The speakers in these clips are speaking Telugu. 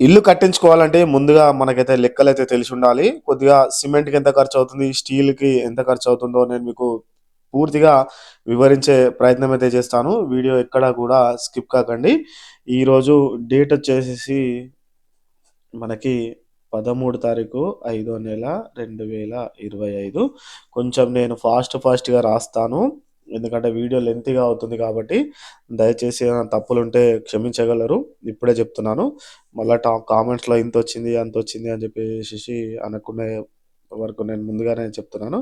ఇల్లు కట్టించుకోవాలంటే ముందుగా మనకైతే లెక్కలైతే తెలిసి ఉండాలి. కొద్దిగా సిమెంట్‌కి ఎంత ఖర్చు అవుతుంది స్టీల్‌కి ఎంత ఖర్చు అవుతుందో నేను మీకు పూర్తిగా వివరించే ప్రయత్నం అయితే చేస్తాను. వీడియో ఎక్కడా కూడా స్కిప్ కాకండి. ఈరోజు డేట్ వచ్చేసి మనకి 13 తారీఖు, ఐదో నెల 2025. కొంచెం నేను ఫాస్ట్ ఫాస్ట్‌గా రాస్తాను. ఎందుకంటే వీడియో లెంతీగా అవుతుంది కాబట్టి దయచేసి ఏమైనా తప్పులుంటే క్షమించగలరు. ఇప్పుడే చెప్తున్నాను. మళ్ళీ టా కామెంట్స్‌లో ఇంత వచ్చింది అంత వచ్చింది అని చెప్పేసి అనుకునే వరకు నేను ముందుగానే చెప్తున్నాను.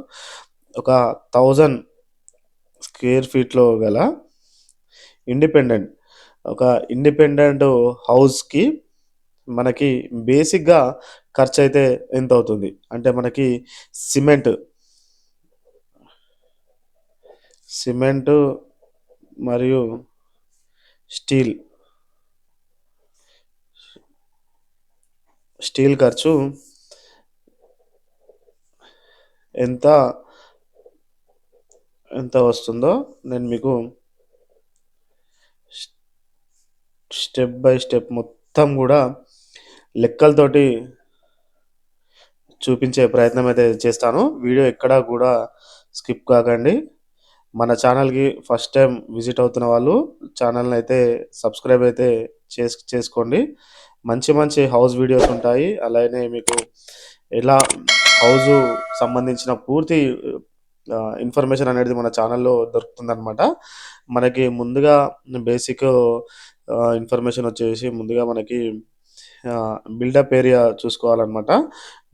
ఒక థౌజండ్ స్క్వేర్ ఫీట్‌లో గల ఇండిపెండెంట్ ఒక ఇండిపెండెంట్ హౌస్‌కి మనకి బేసిక్‌గా ఖర్చయితే ఎంతవుతుంది? అంటే మనకి సిమెంట్ సిమెంటు మరియు స్టీల్ స్టీల్ ఖర్చు ఎంత ఎంత వస్తుందో నేను మీకు స్టెప్ బై స్టెప్ మొత్తం కూడా లెక్కలతోటి చూపించే ప్రయత్నం అయితే చేస్తాను. వీడియో ఎక్కడా కూడా స్కిప్ కాకండి. మన ఛానల్‌కి ఫస్ట్ టైం విజిట్ అవుతున్న వాళ్ళు ఛానల్‌ని అయితే సబ్స్క్రైబ్ అయితే చేస్ చేసుకోండి. మంచి మంచి హౌస్ వీడియోస్ ఉంటాయి. అలానే మీకు ఎలా హౌస్ సంబంధించిన పూర్తి ఇన్ఫర్మేషన్ అనేది మన ఛానల్‌లో దొరుకుతుందనమాట. మనకి ముందుగా బేసిక్ ఇన్ఫర్మేషన్ వచ్చేసి ముందుగా మనకి బిల్డప్ ఏరియా చూసుకోవాలనమాట.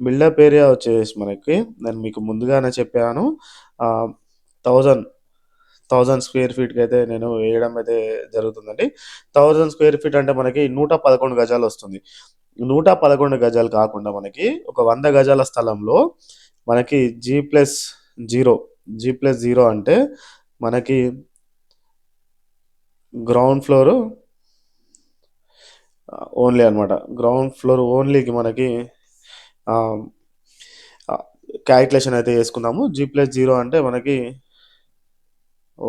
బిల్డప్ ఏరియా వచ్చేసి మనకి నేను మీకు ముందుగానే చెప్పాను. థౌజండ్ థౌజండ్ స్క్వేర్ ఫీట్కి అయితే నేను వేయడం అయితే జరుగుతుందండి. థౌజండ్ స్క్వేర్ ఫీట్ అంటే మనకి నూట పదకొండు గజాలు వస్తుంది నూట పదకొండు గజాలు కాకుండా మనకి ఒక వంద గజాల స్థలంలో మనకి జీ+0 జీ+0 అంటే మనకి గ్రౌండ్ ఫ్లోర్ ఓన్లీ అనమాట. గ్రౌండ్ ఫ్లోర్ ఓన్లీకి మనకి క్యాల్కులేషన్ అయితే వేసుకుందాము జీ ప్లస్ జీరో అంటే మనకి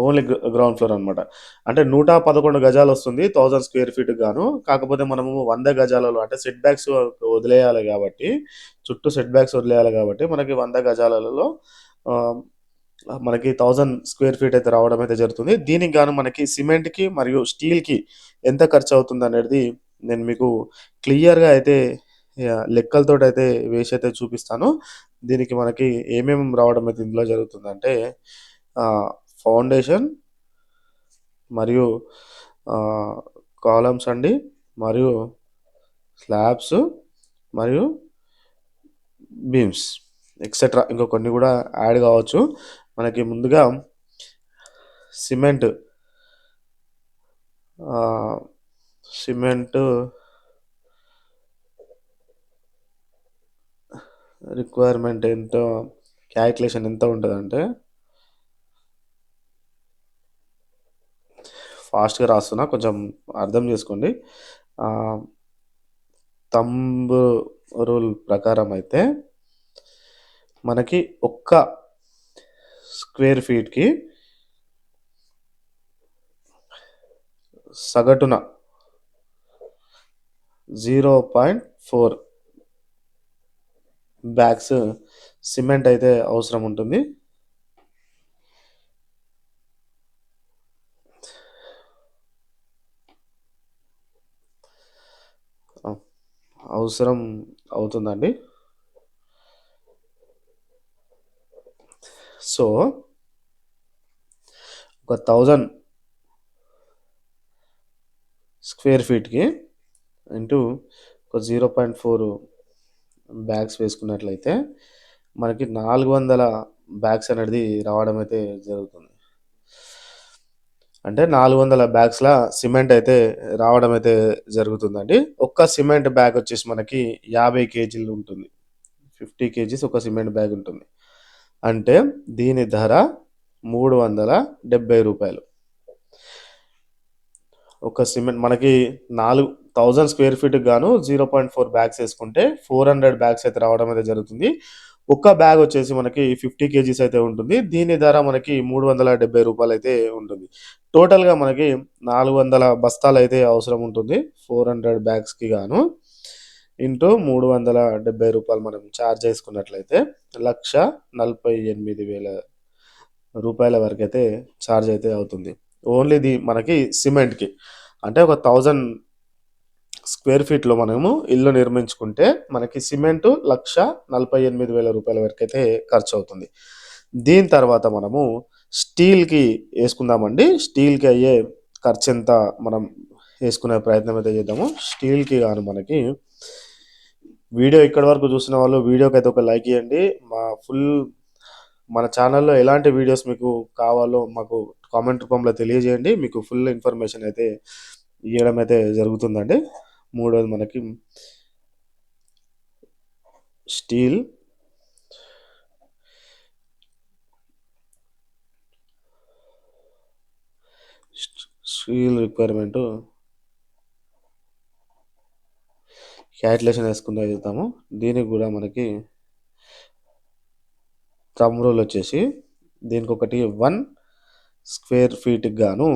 ఓన్లీ గ్రౌండ్ ఫ్లోర్ అనమాట. అంటే నూట పదకొండు గజాలు వస్తుంది థౌజండ్ స్క్వేర్ ఫీట్ గాను. కాకపోతే మనము వంద గజాలలో అంటే సెట్ బ్యాక్స్ వదిలేయాలి కాబట్టి చుట్టూ సెట్ బ్యాక్స్ వదిలేయాలి కాబట్టి మనకి వంద గజాలలో మనకి థౌజండ్ స్క్వేర్ ఫీట్ అయితే రావడం అయితే జరుగుతుంది. దీనికి గాను మనకి సిమెంట్‌కి మరియు స్టీల్‌కి ఎంత ఖర్చు అవుతుందనేది నేను మీకు క్లియర్‌గా అయితే లెక్కలతోటి అయితే వేసి అయితే చూపిస్తాను. దీనికి మనకి ఏమేమి రావడం అయితే ఇందులో జరుగుతుందంటే ఫౌండేషన్ మరియు కాలమ్స్ అండి. మరియు స్లాబ్స్ మరియు బీమ్స్ ఎక్సెట్రా ఇంకా కొన్ని కూడా యాడ్ కావచ్చు మనకి ముందుగా సిమెంట్ సిమెంట్ సిమెంటు రిక్వైర్మెంట్ ఎంతో క్యాలిక్యులేషన్ ఎంత ఉంటదంటే ఫాస్ట్‌గా రాస్తున్నా. కొంచెం అర్థం చేసుకోండి తంబ్ రూల్ ప్రకారం అయితే మనకి ఒక్క స్క్వేర్ ఫీట్‌కి సగటున 0.4 బ్యాగ్స్ సిమెంట్ అయితే అవసరం ఉంటుంది. అవసరం అవుతుందండి. సో ఒక థౌజండ్ స్క్వేర్ ఫీట్‌కి ఇంటూ ఒక 0.4 బ్యాగ్స్ వేసుకున్నట్లయితే మనకి 400 బ్యాగ్స్ అనేది రావడం అయితే జరుగుతుంది. అంటే 400 బ్యాగ్స్‌ల సిమెంట్ అయితే రావడం అయితే జరుగుతుందండి. ఒక్క సిమెంట్ బ్యాగ్ వచ్చేసి మనకి 50 కేజీలు ఉంటుంది. 50 కేజీస్ ఒక సిమెంట్ బ్యాగ్ ఉంటుంది. అంటే దీని ధర మూడు వందల డెబ్బై రూపాయలు ఒక సిమెంట్ మనకి నాలుగు థౌజండ్ స్క్వేర్ ఫీట్‌కి గాను 0.4 బ్యాగ్స్ వేసుకుంటే ఫోర్ హండ్రెడ్ బ్యాగ్స్ అయితే రావడం అయితే జరుగుతుంది. ఒక్క బ్యాగ్ వచ్చేసి మనకి 50 కేజీస్ అయితే ఉంటుంది. దీని ధర మనకి మూడు వందల డెబ్బై రూపాయలు అయితే ఉంటుంది. టోటల్‌గా మనకి నాలుగు వందల బస్తాలు అయితే అవసరం ఉంటుంది. 400 బ్యాగ్స్‌కి గాను. ఇంటూ మూడు వందల డెబ్బై రూపాయలు మనం ఛార్జ్ చేసుకున్నట్లయితే లక్ష నలభై ఎనిమిది వేల రూపాయల వరకు అయితే ఛార్జ్ అయితే అవుతుంది ఓన్లీ ఇది మనకి సిమెంట్కి అంటే ఒక థౌజండ్ స్క్వేర్ ఫీట్లో మనము ఇల్లు నిర్మించుకుంటే మనకి సిమెంటు లక్ష నలభై ఎనిమిది వేల రూపాయల వరకు అయితే ఖర్చు అవుతుంది. దీని తర్వాత మనము స్టీల్కి వేసుకుందామండి. స్టీల్కి అయ్యే ఖర్చు ఎంత మనం వేసుకునే ప్రయత్నం అయితే చేద్దాము. స్టీల్కి కానీ మనకి వీడియో ఇక్కడి వరకు చూసిన వాళ్ళు వీడియోకి అయితే ఒక లైక్ ఇవ్వండి. మా ఫుల్ మన ఛానల్లో ఎలాంటి వీడియోస్ మీకు కావాలో మాకు కామెంట్ రూపంలో తెలియజేయండి. మీకు ఫుల్ ఇన్ఫర్మేషన్ అయితే ఇవ్వడం అయితే జరుగుతుందండి. మూడోది మనకి స్టీల్. Steel requirement. క్యాల్కులేషన్ వేసుకుందా వెళ్తాము. దీనికి కూడా మనకి థమ్ రూల్ వచ్చేసి దీనికి ఒకటి వన్ స్క్వేర్ ఫీట్కి గాను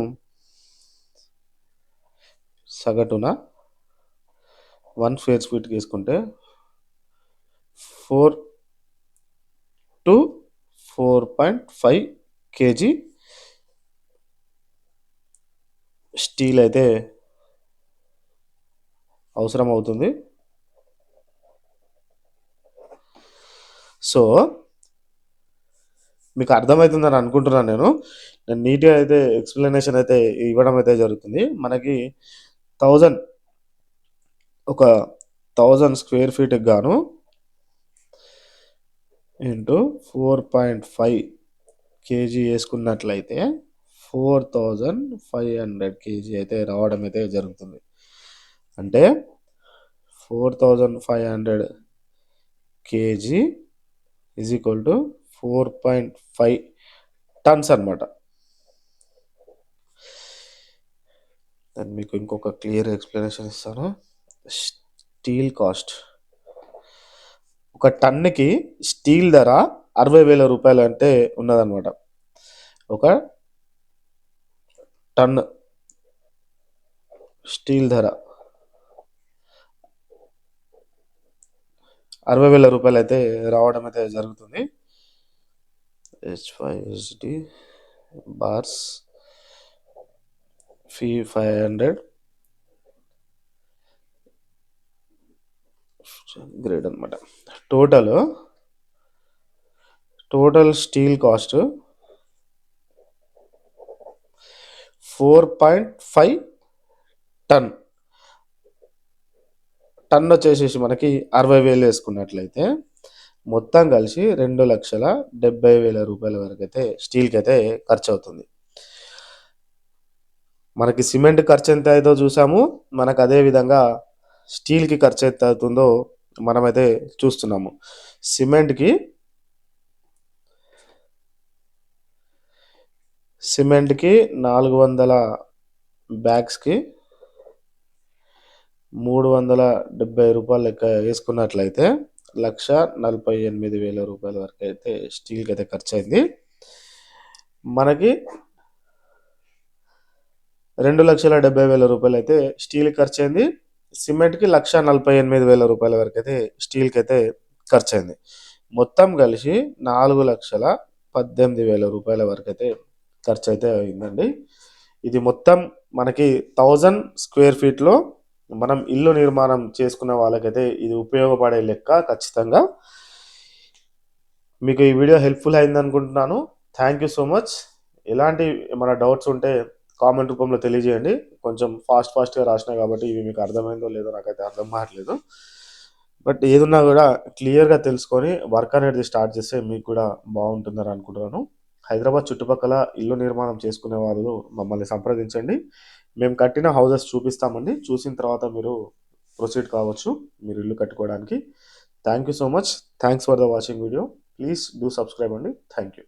సగటున వన్ స్క్వేర్ ఫీట్కి వేసుకుంటే four to four point five KG steel అయితే అవసరం అవుతుంది సో మీకు అర్థమవుతుందని అనుకుంటున్నాను నేను. నేను నీట్గా అయితే ఎక్స్ప్లెనేషన్ అయితే ఇవ్వడం అయితే జరుగుతుంది. మనకి థౌజండ్ ఒక థౌజండ్ స్క్వేర్ ఫీట్కి గాను into four point five KG వేసుకున్నట్లయితే four thousand five hundred KG అయితే రావడం అయితే జరుగుతుంది. అంటే four thousand five hundred KG is equal to four point five tons అనమాట దాన్ని మీకు ఇంకొక క్లియర్ ఎక్స్ప్లెనేషన్ ఇస్తాను. Steel cost. ఒక టన్నుకి స్టీల్ ధర అరవై వేల రూపాయలు అంటే ఉన్నదన్నమాట. ఒక టన్ స్టీల్ ధర అరవై వేల రూపాయలు అయితే రావడం అయితే జరుగుతుంది. H five HD bars Fe five hundred grade అనమాట total total steel cost four point five ton ton వచ్చేసేసి మనకి అరవై వేలు వేసుకున్నట్లయితే మొత్తం కలిసి రెండు లక్షల డెబ్బై వేల రూపాయల వరకు అయితే స్టీల్కి అయితే ఖర్చు అవుతుంది. మనకి సిమెంట్ ఖర్చు ఎంత అవుతుందో చూసాము. మనకు అదే విధంగా స్టీల్కి ఖర్చు ఎంత అవుతుందో మనమైతే చూస్తున్నాము. సిమెంట్కి సిమెంట్కి నాలుగు వందల బ్యాగ్స్కి మూడు వందల డెబ్బై రూపాయలు లెక్క వేసుకున్నట్లయితే లక్ష నలభై ఎనిమిది వేల రూపాయల వరకు అయితే స్టీల్కి అయితే ఖర్చు అయింది మనకి రెండు లక్షల డెబ్బై వేల రూపాయలు అయితే స్టీల్ ఖర్చు అయింది సిమెంట్కి లక్ష నలభై ఎనిమిది వేల రూపాయల వరకు అయితే స్టీల్కి అయితే ఖర్చు అయింది మొత్తం కలిసి నాలుగు లక్షల పద్దెనిమిది వేల రూపాయల వరకు అయితే ఖర్చు అయితే అయిందండి. ఇది మొత్తం మనకి థౌజండ్ స్క్వేర్ ఫీట్లో మనం ఇల్లు నిర్మాణం చేసుకున్న వాళ్ళకైతే ఇది ఉపయోగపడే లెక్క ఖచ్చితంగా. మీకు ఈ వీడియో హెల్ప్ఫుల్ అయింది అనుకుంటున్నాను థ్యాంక్ యూ సో మచ్. ఎలాంటి మన డౌట్స్ ఉంటే కామెంట్ రూపంలో తెలియజేయండి. కొంచెం ఫాస్ట్ ఫాస్ట్గా రాసినా కాబట్టి ఇవి మీకు అర్థమైందో లేదో నాకైతే అర్థం కావట్లేదు. బట్ ఏదున్నా కూడా క్లియర్గా తెలుసుకొని వర్క్ అనేది స్టార్ట్ చేస్తే మీకు కూడా బాగుంటుందని అనుకుంటున్నాను. హైదరాబాద్ చుట్టుపక్కల ఇల్లు నిర్మాణం చేసుకునే వాళ్ళు మమ్మల్ని సంప్రదించండి. మేము కట్టిన హౌసెస్ చూపిస్తామండి. చూసిన తర్వాత మీరు ప్రొసీడ్ కావచ్చు మీరు ఇల్లు కట్టుకోవడానికి. Thank you so much thanks for the watching video please do subscribe అండి. Thank you